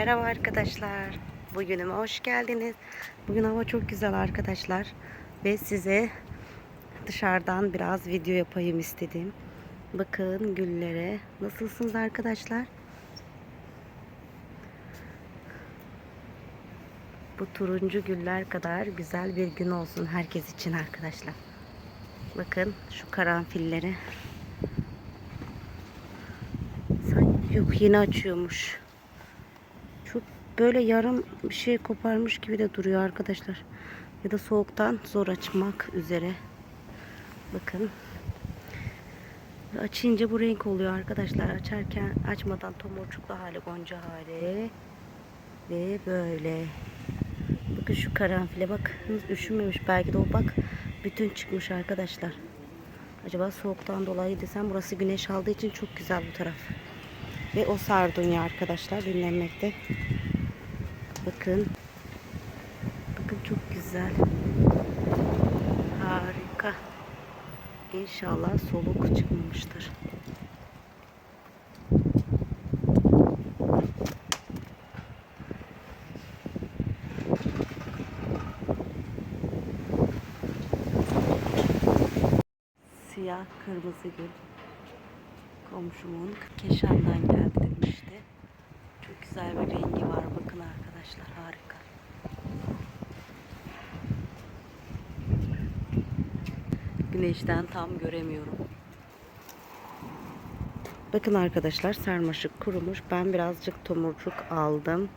Merhaba arkadaşlar. Bugünüme hoş geldiniz. Bugün hava çok güzel arkadaşlar. Ve size dışarıdan biraz video yapayım istedim. Bakın güllere. Nasılsınız arkadaşlar? Bu turuncu güller kadar güzel bir gün olsun herkes için arkadaşlar. Bakın şu karanfilleri. Yok yeni açıyormuş. Böyle yarım bir şey koparmış gibi de duruyor arkadaşlar. Ya da soğuktan zor açmak üzere. Bakın. Açınca bu renk oluyor arkadaşlar. Açarken açmadan tomurcuklu hali, gonca hali. Ve böyle. Bakın şu karanfile bak. Üşümemiş belki de o bak. Bütün çıkmış arkadaşlar. Acaba soğuktan dolayı desem burası güneş aldığı için çok güzel bu taraf. Ve o sardunya arkadaşlar dinlenmekte. Bakın. Bakın çok güzel. Harika. İnşallah soluk çıkmamıştır. Siyah kırmızı gül. Komşumun Keşan'dan geldi demişti. Çok güzel bir rengi var. Bakın arkadaşlar harika. Güneşten tam göremiyorum. Bakın arkadaşlar sarmaşık kurumuş. Ben birazcık tomurcuk aldım.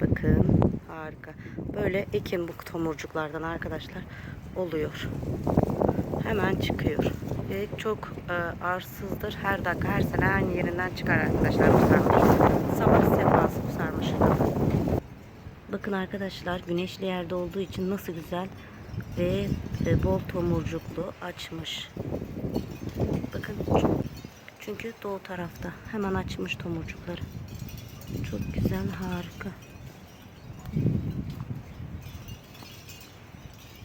Bakın harika. Böyle ekin bu tomurcuklardan arkadaşlar oluyor. Hemen çıkıyor. Ve çok e, arsızdır. Her dakika her sene aynı yerinden çıkar arkadaşlar bu sarmaşık. Sabah sefası bu sarmaşık. Bakın arkadaşlar güneşli yerde olduğu için nasıl güzel ve e, bol tomurcuklu açmış. Bakın çünkü doğu tarafta hemen açmış tomurcukları. Çok güzel harika.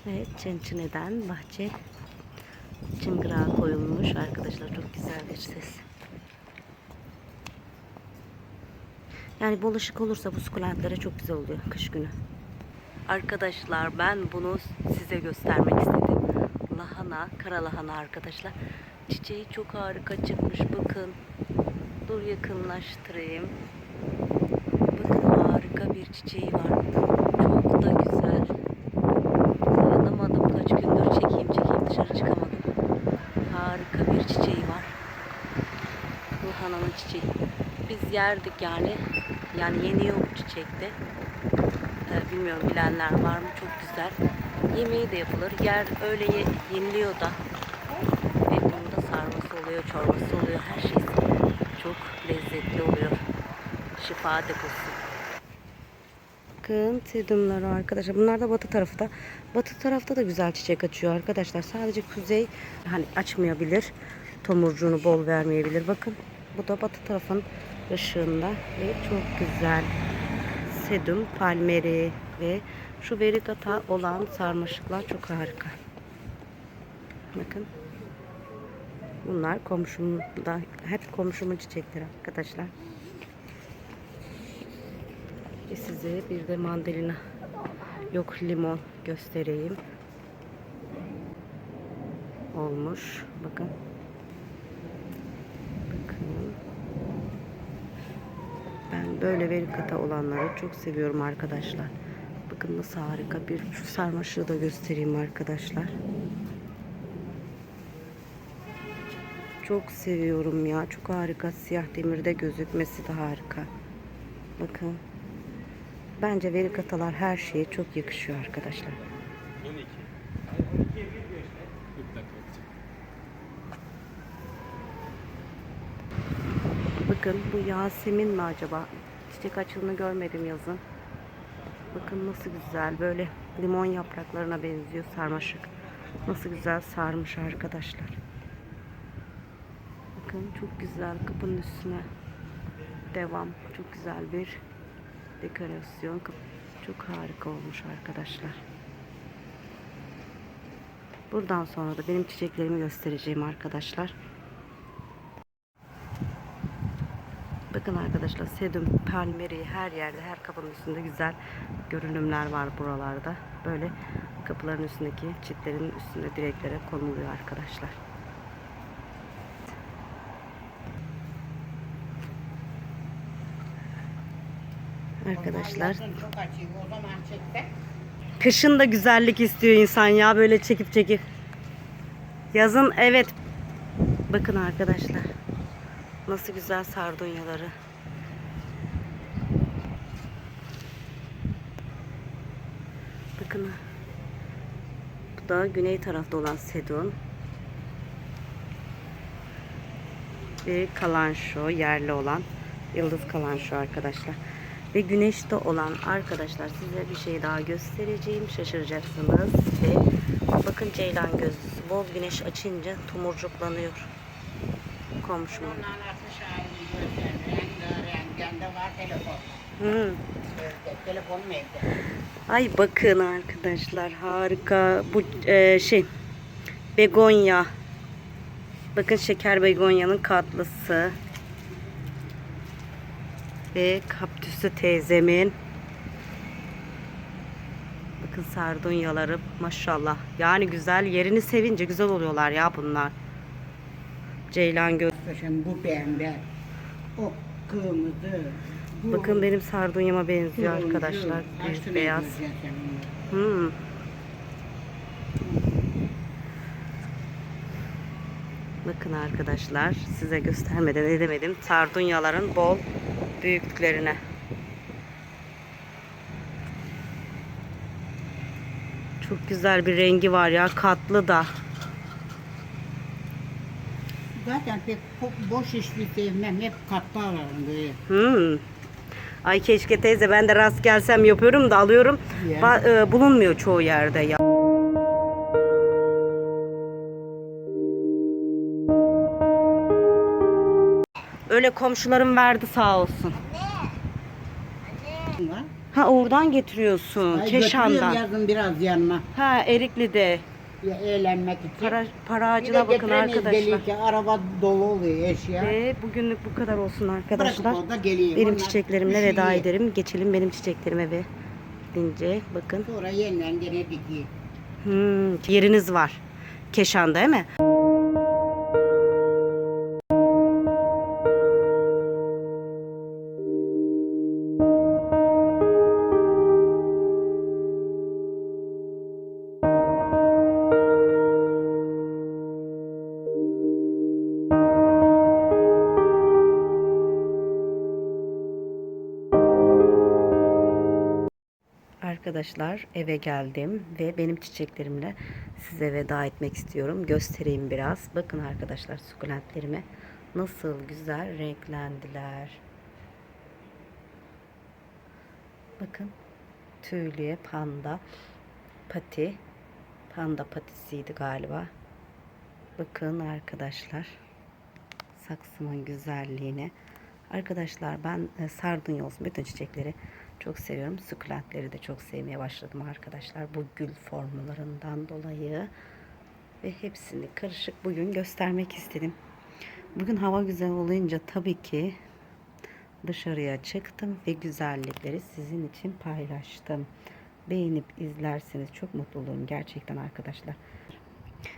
Evet çençineden bahçe çıngırağı koyulmuş arkadaşlar çok güzel bir ses. Yani bol ışık olursa bu sukulentlere çok güzel oluyor kış günü. Arkadaşlar ben bunu size göstermek istedim. Lahana, kara lahana arkadaşlar. Çiçeği çok harika çıkmış bakın. Dur yakınlaştırayım. Bakın harika bir çiçeği var. Çok da güzel. Dayanamadım kaç gündür çekeyim çekeyim dışarı çıkamadım. Harika bir çiçeği var. Lahananın çiçeği. Biz yerdik yani. Yani yeniyor bu çiçekte. Ee, bilmiyorum bilenler var mı? Çok güzel. Yemeği de yapılır. Yer öyle ye, yeniliyor da. Ve bunun da sarması oluyor, çorbası oluyor. Her şey çok lezzetli oluyor. Şifa deposu. Bakın sedumları arkadaşlar. Bunlar da batı tarafı. Batı tarafta da güzel çiçek açıyor arkadaşlar. Sadece kuzey hani açmayabilir. Tomurcuğunu bol vermeyebilir. Bakın bu da batı tarafın ışığında ve çok güzel. Sedum palmeri ve şu verigata olan sarmaşıklar çok harika. Bakın. Bunlar komşumda hep komşumun çiçekleri arkadaşlar. Ve size bir de mandalina yok limon göstereyim. Olmuş. Bakın. Ben böyle verikata olanları çok seviyorum arkadaşlar. Bakın nasıl harika bir şu sarmaşığı da göstereyim arkadaşlar. Çok seviyorum ya. Çok harika. Siyah demirde gözükmesi de harika. Bakın. Bence verikatalar her şeye çok yakışıyor arkadaşlar. 12. 40 dakika bakacağım. Bakın bu Yasemin mi acaba? Çiçek açılını görmedim yazın. Bakın nasıl güzel. Böyle limon yapraklarına benziyor sarmaşık. Nasıl güzel sarmış arkadaşlar. Bakın çok güzel kapının üstüne devam. Çok güzel bir dekorasyon. Çok harika olmuş arkadaşlar. Buradan sonra da benim çiçeklerimi göstereceğim arkadaşlar. Bakın arkadaşlar sedum, palmeri her yerde her kapının üstünde güzel görünümler var buralarda. Böyle kapıların üstündeki çitlerin üstünde direklere konuluyor arkadaşlar. Arkadaşlar. Kışın da güzellik istiyor insan ya böyle çekip çekip. Yazın evet. Bakın arkadaşlar. Nasıl güzel sardunyaları. Bakın. Bu da güney tarafta olan Sedun. Ve kalanşo yerli olan yıldız kalanşo arkadaşlar. Ve güneşte olan arkadaşlar size bir şey daha göstereceğim. Şaşıracaksınız. Ve bakın ceylan gözlüsü. Bol güneş açınca tomurcuklanıyor. Hı. Evde. Telefonum evde. Ay bakın arkadaşlar harika. Bu e, şey begonya. Bakın şeker begonyanın katlısı. Ve kaptüsü teyzemin. Bakın sardunyaları maşallah. Yani güzel yerini sevince güzel oluyorlar ya bunlar. Ceylan göz. Kışın bu pembe. O kırmızı. Bu Bakın benim sardunyama benziyor turuncu. arkadaşlar. Büyük beyaz. Hmm. Bakın arkadaşlar size göstermeden edemedim. Sardunyaların bol büyüklüklerine. Çok güzel bir rengi var ya katlı da. Zaten pek bo- boş işli sevmem. Hep katlı ararım böyle. Hmm. Ay keşke teyze ben de rast gelsem yapıyorum da alıyorum. Ya. Ba- e, bulunmuyor çoğu yerde ya. Öyle komşularım verdi sağ olsun. Ha oradan getiriyorsun. Ay, götürüyorum Keşan'dan. yazın biraz yanına. Ha Erikli'de. Ya, eğlenmek için. Para, paracına bakın arkadaşlar. gelirken araba dolu oluyor eşya. Ve bugünlük bu kadar olsun arkadaşlar. Orada. Benim Onlar çiçeklerimle üşüyor. veda ederim. Geçelim benim çiçeklerime ve dince. Bakın. Sonra yeniden gene dikeyim. Hmm, yeriniz var. Keşan'da değil mi? Arkadaşlar eve geldim ve benim çiçeklerimle size veda etmek istiyorum. Göstereyim biraz. Bakın arkadaşlar sukulentlerime nasıl güzel renklendiler. Bakın tüylüye panda pati panda patisiydi galiba. Bakın arkadaşlar saksımın güzelliğine. Arkadaşlar ben e, sardunya olsun bütün çiçekleri çok seviyorum. Sukulentleri de çok sevmeye başladım arkadaşlar. Bu gül formlarından dolayı. Ve hepsini karışık bugün göstermek istedim. Bugün hava güzel olunca tabii ki dışarıya çıktım ve güzellikleri sizin için paylaştım. Beğenip izlerseniz çok mutlu olurum gerçekten arkadaşlar.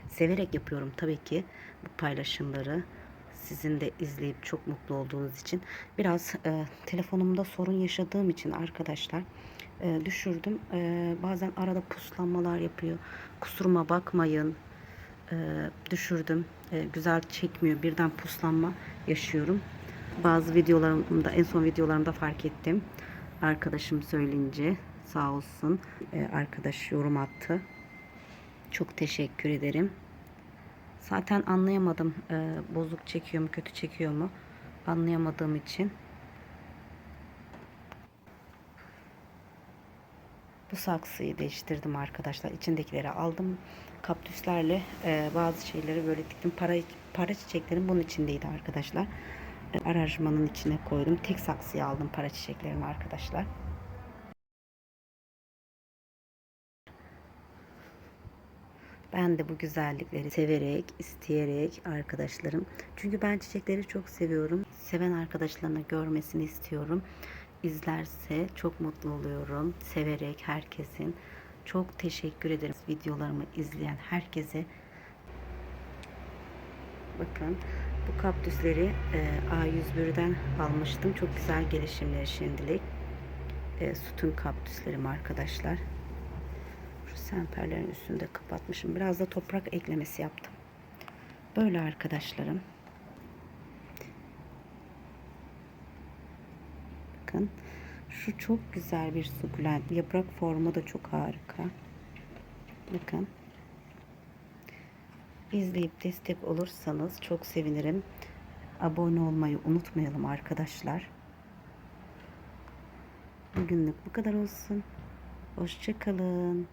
Severek yapıyorum tabii ki bu paylaşımları. Sizin de izleyip çok mutlu olduğunuz için. Biraz e, telefonumda sorun yaşadığım için arkadaşlar e, düşürdüm. E, bazen arada puslanmalar yapıyor. Kusuruma bakmayın. E, düşürdüm. E, güzel çekmiyor. Birden puslanma yaşıyorum. Bazı videolarımda en son videolarımda fark ettim. Arkadaşım söyleyince sağ olsun e, arkadaş yorum attı. Çok teşekkür ederim. Zaten anlayamadım e, bozuk çekiyor mu kötü çekiyor mu anlayamadığım için. Bu saksıyı değiştirdim arkadaşlar. İçindekileri aldım. Kaktüslerle e, bazı şeyleri böyle diktim. Para, para çiçeklerim bunun içindeydi arkadaşlar. E, aranjmanın içine koydum. Tek saksıyı aldım para çiçeklerimi arkadaşlar. Ben de bu güzellikleri severek, isteyerek arkadaşlarım. Çünkü ben çiçekleri çok seviyorum. Seven arkadaşlarına görmesini istiyorum. İzlerse çok mutlu oluyorum. Severek herkesin. Çok teşekkür ederim videolarımı izleyen herkese. Bakın bu kaktüsleri e, A101'den almıştım. Çok güzel gelişimleri şimdilik. E, sütun kaktüslerim arkadaşlar. Semperlerin üstünde kapatmışım. Biraz da toprak eklemesi yaptım. Böyle arkadaşlarım. Bakın. Şu çok güzel bir sukulent. Yaprak formu da çok harika. Bakın. İzleyip destek olursanız çok sevinirim. Abone olmayı unutmayalım arkadaşlar. Bugünlük bu kadar olsun. Hoşçakalın.